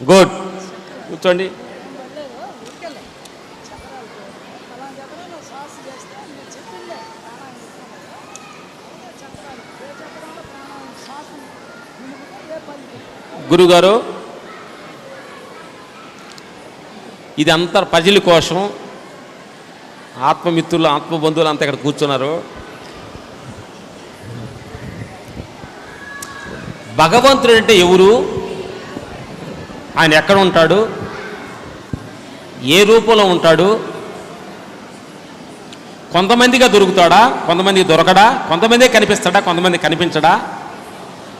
Good కూర్చోండి. గురుగారు ఇది అంతా ప్రజల కోసం ఆత్మమిత్రులు ఆత్మబంధువులు అంతా ఇక్కడ కూర్చున్నారు. భగవంతుడు అంటే ఎవరు? ఆయన ఎక్కడ ఉంటాడు? ఏ రూపంలో ఉంటాడు? కొంతమందిగా దొరుకుతాడా? కొంతమంది దొరకడా? కొంతమంది కనిపిస్తాడా? కొంతమంది కనిపించడా?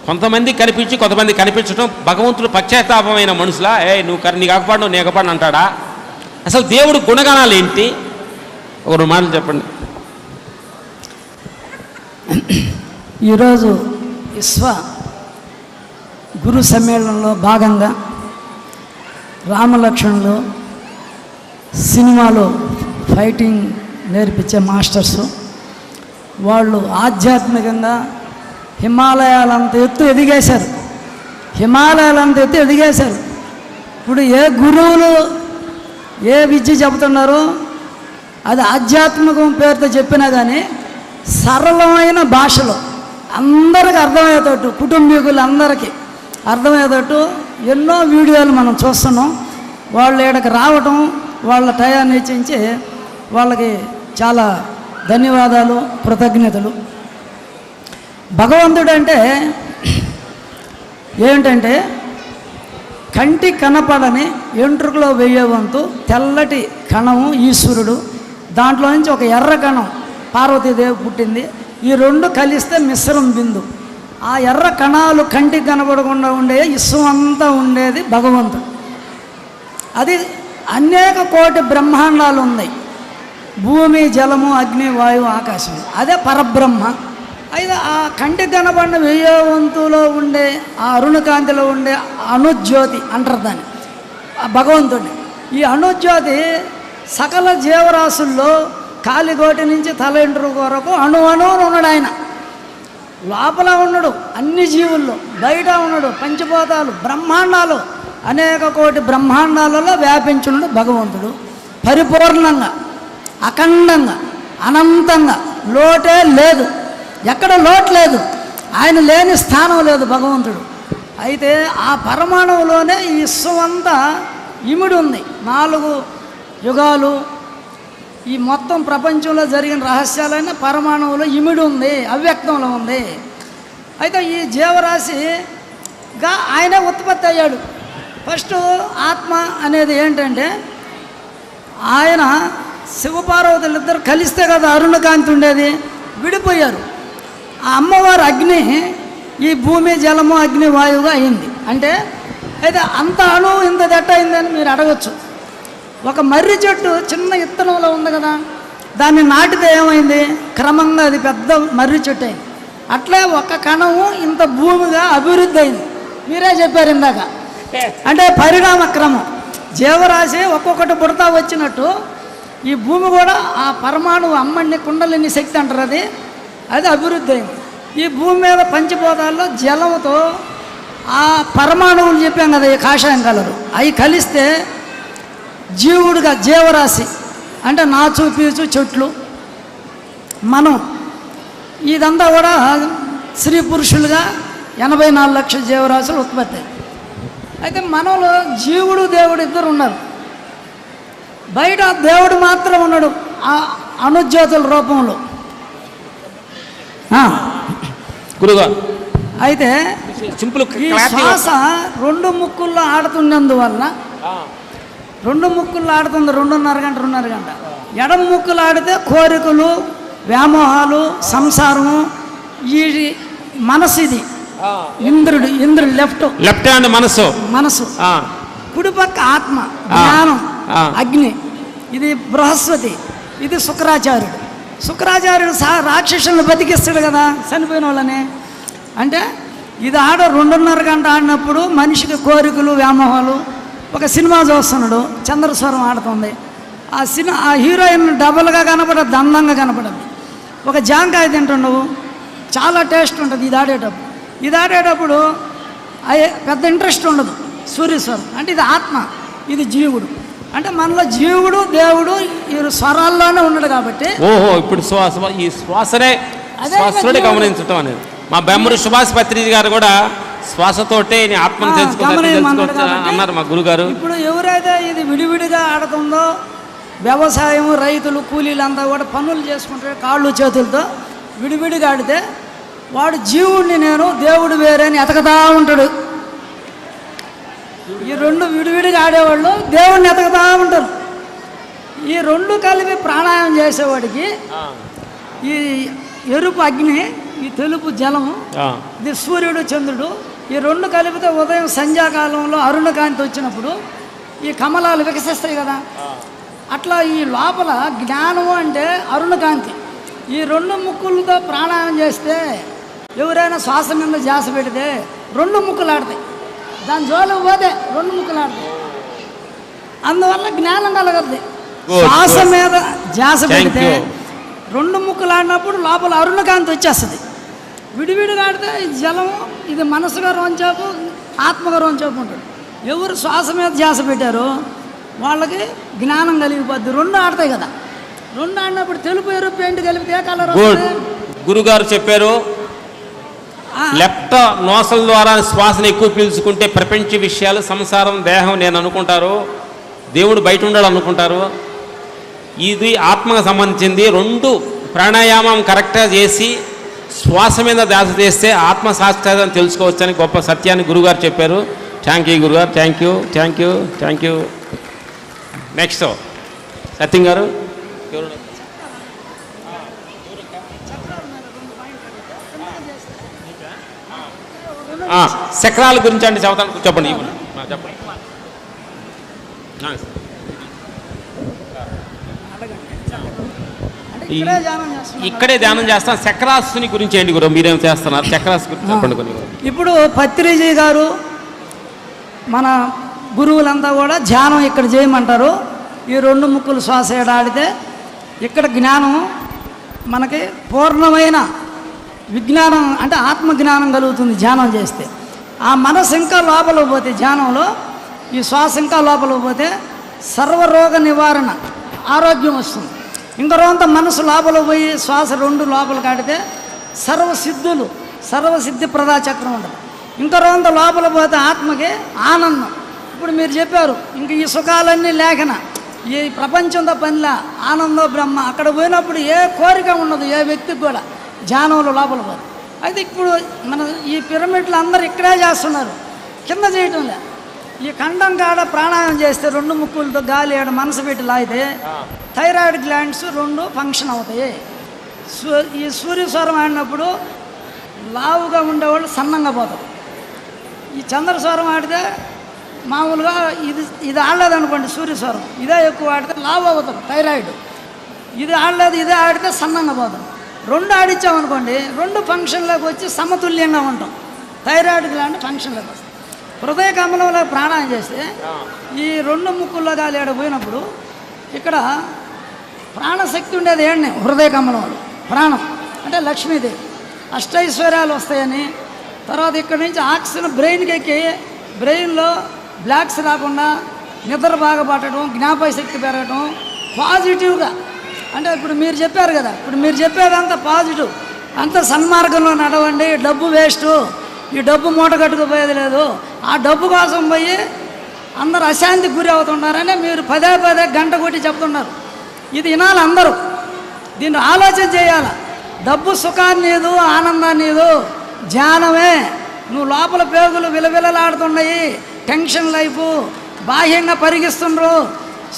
కొంతమంది కనిపించి కొంతమంది కనిపించడం భగవంతుడు పశ్చాత్తాపమైన మనుషులా? ఏ నువ్వు కర్ నీ కాకపోడు నీ నీకపోడు అంటాడా? అసలు దేవుడు గుణగణాలు ఏంటి? ఒక రెండు మాటలు చెప్పండి. ఈరోజు విశ్వ గురు సమ్మేళనంలో భాగంగా రామలక్ష్మణులు సినిమాలో ఫైటింగ్ నేర్పించే మాస్టర్స్. వాళ్ళు ఆధ్యాత్మికంగా హిమాలయాలంత ఎత్తు ఎదిగేశారు. హిమాలయాలంత ఎత్తు ఎదిగేశారు. ఇప్పుడు ఏ గురువులు ఏ విద్య చెబుతున్నారో అది ఆధ్యాత్మికం పేరుతో చెప్పినా కానీ సరళమైన భాషలో అందరికి అర్థమయ్యేటట్టు కుటుంబీకులందరికీ అర్థమయ్యేటట్టు ఎన్నో వీడియోలు మనం చూస్తున్నాం. వాళ్ళు ఇక్కడికి రావటం వాళ్ళ టయాన్ని ఇచ్చించి వాళ్ళకి చాలా ధన్యవాదాలు కృతజ్ఞతలు. భగవంతుడు అంటే ఏంటంటే కంటి కనపడని ఎంట్రుకలో వెయ్యే వంతు తెల్లటి కణము ఈశ్వరుడు. దాంట్లో నుంచి ఒక ఎర్ర కణం పార్వతీదేవి పుట్టింది. ఈ రెండు కలిస్తే మిశ్రం బిందు. ఆ ఎర్ర కణాలు కంటికి కనపడకుండా ఉండే విశ్వం అంతా ఉండేది భగవంతుడు. అది అనేక కోటి బ్రహ్మాండాలు ఉన్నాయి. భూమి జలము అగ్ని వాయువు ఆకాశం. అదే పరబ్రహ్మ. అయితే ఆ కంటికి కనబడిన వెయ్యో ఉండే ఆ అరుణకాంతిలో ఉండే అణుజ్యోతి అంటారు దాన్ని. ఆ భగవంతుడిని. ఈ అణుజ్యోతి సకల జీవరాశుల్లో కాలిగోటి నుంచి తల ఇంటర్ వరకు అణు అణువును ఉన్నాడు ఆయన. లోపల ఉన్నాడు అన్ని జీవుల్లో బయట ఉన్నాడు పంచభూతాలు బ్రహ్మాండాలు. అనేక కోటి బ్రహ్మాండాలలో వ్యాపించున్నాడు భగవంతుడు. పరిపూర్ణంగా అఖండంగా అనంతంగా. లోటే లేదు. ఎక్కడ లోటు లేదు. ఆయన లేని స్థానం లేదు భగవంతుడు. అయితే ఆ పరమాణువులోనే ఈ విశ్వమంతా ఇమిడి ఉంది. నాలుగు యుగాలు ఈ మొత్తం ప్రపంచంలో జరిగిన రహస్యాలైన పరమాణువులో ఇమిడి ఉంది అవ్యక్తంలో ఉంది. అయితే ఈ జీవరాశిగా ఆయనే ఉత్పత్తి అయ్యాడు. ఫస్ట్ ఆత్మ అనేది ఏంటంటే ఆయన శివపార్వతులు ఇద్దరు కలిస్తే కదా అరుణకాంతి ఉండేది విడిపోయారు. ఆ అమ్మవారు అగ్ని ఈ భూమి జలము అగ్ని వాయువుగా అయింది. అంటే అయితే అంత అణువు ఇంత దట్ట అయిందని మీరు అడగచ్చు. ఒక మర్రి చెట్టు చిన్న ఇత్తనంలో ఉంది కదా దాన్ని నాటితే ఏమైంది? క్రమంగా అది పెద్ద మర్రి చెట్టు. అయింది అట్లే ఒక కణము ఇంత భూమిగా అభివృద్ధి అయింది. మీరే చెప్పారు ఇందాక. అంటే పరిణామ క్రమం. జీవరాశి ఒక్కొక్కటి పుడతా వచ్చినట్టు ఈ భూమి కూడా ఆ పరమాణు అమ్మని కుండలిని శక్తి అంటారు అది. అది అభివృద్ధి అయింది. ఈ భూమి మీద పంచిపోతాల్లో జలంతో ఆ పరమాణువులు చెప్పాం కదా ఈ కాషాయం కలరు. అవి కలిస్తే జీవుడుగా జీవరాశి అంటే నాచు పీచు చెట్లు. మనం ఇదంతా కూడా స్త్రీ పురుషులుగా ఎనభై నాలుగు లక్షల జీవరాశులు ఉత్పత్తి. అయితే మనలో జీవుడు దేవుడు ఇద్దరు ఉన్నారు. బయట దేవుడు మాత్రం ఉన్నాడు ఆ అనుజ్యోతుల రూపంలో. ఆ, గురుగారు అయితే సింపుల్ శ్వాస రెండు ముక్కుల్లో ఆడుతున్నందువల్ల రెండు ముక్కుల్లో ఆడుతుంది రెండున్నర గంట రెండున్నర గంట. ఎడమ ముక్కులు ఆడితే కోరికలు వ్యామోహాలు సంసారము ఈ మనసు ఇది. ఇంద్రుడు ఇంద్రుడు లెఫ్ట్. లెఫ్ట్ హ్యాండ్ మనసు. మనసు. కుడిపక్క ఆత్మ. జ్ఞానం. అగ్ని. ఇది బృహస్పతి ఇది శుక్రాచార్యుడు. శుక్రాచార్యుడు సా రాక్షసులను బతికిస్తాడు కదా చనిపోయిన వాళ్ళని అంటే ఇది ఆడ రెండున్నర గంట ఆడినప్పుడు మనిషికి కోరికలు వ్యామోహాలు ఒక సినిమా చూస్తున్నాడు చంద్రస్వరం ఆడుతుంది. ఆ సినిమా ఆ హీరోయిన్ డబల్గా కనపడద్దు అందంగా కనపడద్దు ఒక జాంకాయ తింటుండవు చాలా టేస్ట్ ఉంటుంది ఇది ఆడేటప్పుడు. ఇది ఆడేటప్పుడు అయ్యే పెద్ద ఇంట్రెస్ట్ ఉండదు సూర్యస్వరం. అంటే ఇది ఆత్మ ఇది జీవుడు. అంటే మనలో జీవుడు దేవుడు ఈ స్వరాల్లోనే ఉన్నాడు కాబట్టి ఓహో ఇప్పుడు శ్వాస ఈ శ్వాసనే జీవుడు. గమనించటం అనేది. మా బెమ్మరు సుభాష్ పత్రిజీ గారు కూడా శ్వాసతోటే ఆత్మను తెలుసుకోవచ్చు అన్నారు మా గురుగారు. ఇప్పుడు ఎవరైతే ఇది విడివిడిగా ఆడుతుందో వ్యవసాయం రైతులు కూలీలంతా కూడా పనులు చేసుకుంటారు కాళ్ళు చేతులతో విడివిడిగా ఆడితే వాడు జీవుడిని నేను దేవుడు వేరే అని ఎతకతా ఉంటాడు. ఈ రెండు విడివిడిగా ఆడేవాళ్ళు దేవుడిని ఎతకతా ఉంటారు. ఈ రెండు కలిపి ప్రాణాయామం చేసేవాడికి ఈ ఎరుపు అగ్ని ఈ తెలుపు జలము ఇది సూర్యుడు చంద్రుడు ఈ రెండు కలిపితే ఉదయం సంధ్యాకాలంలో అరుణకాంతి వచ్చినప్పుడు ఈ కమలాలు వికసిస్తాయి కదా. అట్లా ఈ లోపల జ్ఞానము అంటే అరుణకాంతి. ఈ రెండు ముక్కులతో ప్రాణాయామం చేస్తే ఎవరైనా శ్వాస మీద ధ్యాస పెడితే రెండు ముక్కులు ఆడతాయి. దాని జోలికి పోతే రెండు ముక్కులు ఆడతాయి. అందువల్ల జ్ఞానం కలగద్ది. శ్వాస. మీద Thank పెడితే. రెండు ముక్కులు ఆడినప్పుడు లోపల అరుణకాంతి వచ్చేస్తుంది. విడివిడిగా ఆడితే జలము ఇది మనసుగా రోంచాపు ఆత్మగా రోంచాపు ఉంటుంది. ఎవరు శ్వాస మీద ధ్యాస పెట్టారో వాళ్ళకి జ్ఞానం కలిగిపోద్ది. రెండు ఆడతాయి కదా. రెండు ఆడినప్పుడు తెలుపు ఎరుపు పెయింట్ కలిపితే ఏ కలర్ గురుగారు చెప్పారు లెఫ్ట్ నోసల ద్వారా శ్వాసను ఎక్కువ పీల్చుకుంటే ప్రపంచ విషయాలు సంసారం దేహం నేను అనుకుంటారు. దేవుడు బయట ఉండాలి అనుకుంటారు. ఇది ఆత్మకు సంబంధించింది. రెండు ప్రాణాయామం కరెక్ట్గా చేసి శ్వాస మీద ధ్యాస చేస్తే ఆత్మ సాక్షాత్కారం తెలుసుకోవచ్చని గొప్ప సత్యాన్ని గురుగారు చెప్పారు. థ్యాంక్ యూ గురుగారు. Thank you thank you thank you next సత్యం గారు. చక్రాల గురించి అంటే చెబుతాను చెప్పండి. చెప్పండి ఆ, అంటే ఇక్కడే ధ్యానం చేస్తాం. చక్రాసుని గురించి ఏంటి గురు? మీరేం చేస్తున్నారు? చక్రాస్ గురించి చెప్పండి ఇప్పుడు పత్రిజీ గారు మన గురువులంతా కూడా ధ్యానం ఇక్కడ చేయమంటారు. ఈ రెండు ముక్కులు శ్వాస ఏడ ఆడితే ఇక్కడ జ్ఞానం మనకి పూర్ణమైన విజ్ఞానం అంటే ఆత్మ జ్ఞానం కలుగుతుంది ధ్యానం చేస్తే. ఆ మనసు ఇంకా లోపల పోతే ధ్యానంలో ఈ శ్వాస ఇంకా లోపల పోతే సర్వరోగ నివారణ ఆరోగ్యం వస్తుంది. ఇంకో రోజంతా మనసు లోపల పోయి శ్వాస రెండు లోపల కాడితే సర్వసిద్ధులు సర్వసిద్ధి ప్రదా చక్రం ఉంటుంది ఇంకో రోజంతా లోపల పోతే ఆత్మకి ఆనందం. ఇప్పుడు మీరు చెప్పారు ఇంక ఈ సుఖాలన్నీ లేఖన. ఈ ప్రపంచంతో పనిలా ఆనందో బ్రహ్మ అక్కడ పోయినప్పుడు ఏ కోరిక ఉండదు ఏ వ్యక్తికి కూడా. ధ్యానంలో లోపల పోదు. అయితే ఇప్పుడు మన ఈ పిరమిడ్లు అందరు ఇక్కడే చేస్తున్నారు. కింద చేయటం లేదు. ఈ ఖండం కాడ ప్రాణాయామం చేస్తే రెండు ముక్కులతో గాలి ఆడ మనసు పెట్టి లాగితే థైరాయిడ్ గ్లాండ్స్ రెండు ఫంక్షన్ అవుతాయి. సూ ఈ సూర్యస్వరం ఆడినప్పుడు లావుగా ఉండేవాళ్ళు సన్నంగా పోతారు. ఈ చంద్రస్వరం ఆడితే మామూలుగా ఇది ఇది ఆడలేదు అనుకోండి సూర్యస్వరం. ఇదే ఎక్కువ ఆడితే లావు అవుతారు థైరాయిడ్. ఇది ఆడలేదు ఇదే ఆడితే సన్నంగా పోతాం రెండు ఆడిచ్చామనుకోండి రెండు ఫంక్షన్లోకి వచ్చి సమతుల్యంగా ఉంటాం. థైరాయిడ్ గ్లాండ్ ఫంక్షన్లోకి వస్తాం హృదయ కమలంలో ప్రాణాయం చేస్తే ఈ రెండు ముక్కుల్లో గాలి పోయినప్పుడు ఇక్కడ ప్రాణశక్తి ఉండేది ఏంటి? హృదయ కమలంలో ప్రాణం. అంటే లక్ష్మీదేవి. అష్టైశ్వర్యాలు వస్తాయని తర్వాత ఇక్కడ నుంచి ఆక్సిజన్ బ్రెయిన్కి ఎక్కి బ్రెయిన్లో బ్లాక్స్ రాకుండా నిద్ర బాగా పట్టడం జ్ఞాపక శక్తి పెరగడం పాజిటివ్గా. అంటే ఇప్పుడు మీరు చెప్పారు కదా ఇప్పుడు మీరు చెప్పేదంతా పాజిటివ్. అంత సన్మార్గంలో నడవండి డబ్బు వేస్ట్. ఈ డబ్బు మూట కట్టుకుపోయేది లేదు. ఆ డబ్బు కోసం పోయి అందరు అశాంతికి గురి అవుతున్నారని మీరు పదే పదే గంట కొట్టి చెప్తున్నారు. ఇది వినాలి అందరూ. దీన్ని ఆలోచన చేయాలి. డబ్బు సుఖాన్ని నీదు ఆనందాన్ని నీదు ధ్యానమే. నువ్వు లోపల పేగులు విలవిలలాడుతున్నాయి. Tension life. బాహ్యంగా పరిగిస్తుండ్రు.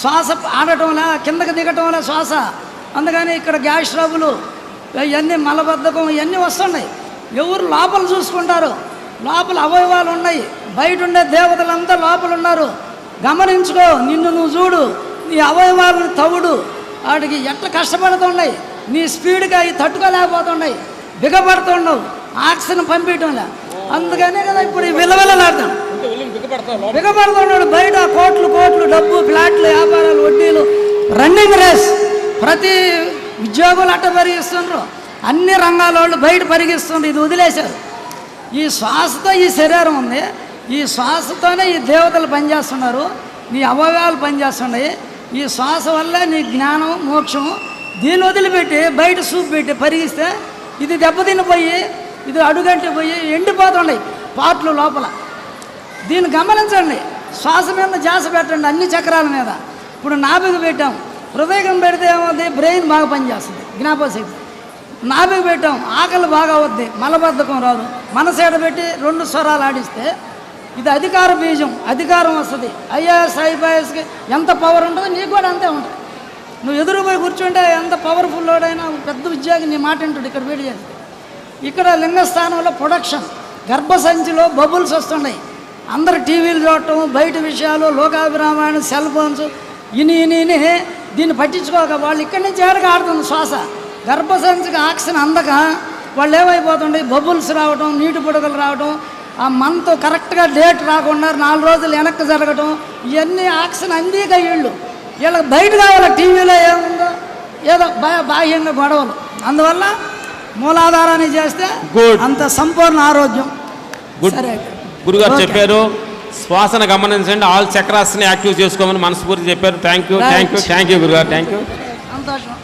శ్వాస ఆడటంలా కిందకి దిగటంలా శ్వాస. అందుకని ఇక్కడ గ్యాస్ ట్రబులు ఇవన్నీ మలబద్ధకం ఇవన్నీ వస్తున్నాయి. ఎవరు లోపల చూసుకుంటారు? లోపల అవయవాలు ఉన్నాయి. బయట ఉండే దేవతలంతా లోపల ఉన్నారు. గమనించుకో నిన్ను నువ్వు చూడు. నీ అవయవాలను తవుడు వాటికి ఎట్లా కష్టపడుతున్నాయి? నీ స్పీడ్గా అవి తట్టుకోలేకపోతున్నాయి. బిగపడుతుండవు ఆక్సిజన్ పంపించడంలే అందుకనే కదా ఇప్పుడు ఈ విలవిలలాడతాం బిగపడుతున్నాడు. బయట కోట్లు కోట్లు డబ్బు ఫ్లాట్లు వ్యాపారాలు వడ్డీలు. Running race. ప్రతి ఉద్యోగులు అట్ట పరిగిస్తుండ్రు అన్ని రంగాల వాళ్ళు బయట పరిగిస్తుండే ఇది వదిలేశారు. ఈ శ్వాసతో ఈ శరీరం ఉంది. ఈ శ్వాసతోనే ఈ దేవతలు పనిచేస్తున్నారు. నీ అవయవాలు పనిచేస్తున్నాయి. ఈ శ్వాస వల్ల నీ జ్ఞానం మోక్షం దీన్ని వదిలిపెట్టి బయట సూప్ పెట్టి పరిగిస్తే ఇది దెబ్బతినిపోయి ఇది అడుగంటి పోయి ఎండిపోతుండయి పాటలు లోపల. దీన్ని గమనించండి. శ్వాస మీద జాస పెట్టండి అన్ని చక్రాల మీద. ఇప్పుడు నాభికి పెట్టాం. హృదయం పెడితే ఏమవుతుంది బ్రెయిన్ బాగా పనిచేస్తుంది. జ్ఞాపకశక్తి. నాభికి పెట్టాం. ఆకలి బాగా అవుద్ది. మలబద్ధకం రాదు. మనసేడ పెట్టి రెండు స్వరాలు ఆడిస్తే ఇది అధికార బీజం అధికారం వస్తుంది. ఐఏఎస్ ఐపీఎస్కి ఎంత పవర్ ఉంటుందో నీకు కూడా అంతే ఉంటుంది. నువ్వు ఎదురు పోయి కూర్చుంటే ఎంత పవర్ఫుల్ లోడైనా పెద్ద ఉద్యోగి నీ మాట వింటాడు ఇక్కడ వేడి చేస్తే. ఇక్కడ లింగస్థానంలో ప్రొడక్షన్ గర్భసంచిలో బబుల్స్ వస్తున్నాయి. అందరు టీవీలు చూడటం బయట విషయాలు లోకాభిరామాయణం సెల్ ఫోన్స్ ఇని ఇని దీన్ని పట్టించుకోక వాళ్ళు ఇక్కడి నుంచి ఏడగా ఆడుతుంది శ్వాస. గర్భసంచికి ఆక్సిజన్ అందక వాళ్ళు ఏమైపోతుండే? బబుల్స్ రావటం నీటి బుడగలు రావటం ఆ మంత్ కరెక్ట్గా డేట్ రాకుండా నాలుగు రోజులు వెనక్కి జరగటం ఇవన్నీ ఆక్సిజన్ అందిక వీళ్ళు. వీళ్ళకి బయట కావాలి? టీవీలో ఏముందో? ఏదో బాహ్యంగా గొడవలు. అందువల్ల మూలాధారాన్ని చేస్తే. అంత సంపూర్ణ ఆరోగ్యం. గురుగారు. చెప్పారు. శ్వాసను గమనించండి. ఆల్ చక్రాస్ని యాక్టివ్ చేసుకోమని మనస్ఫూర్తి చెప్పారు. Thank you. Thank you thank you గురుగారు. థ్యాంక్ యూ సంతోషం.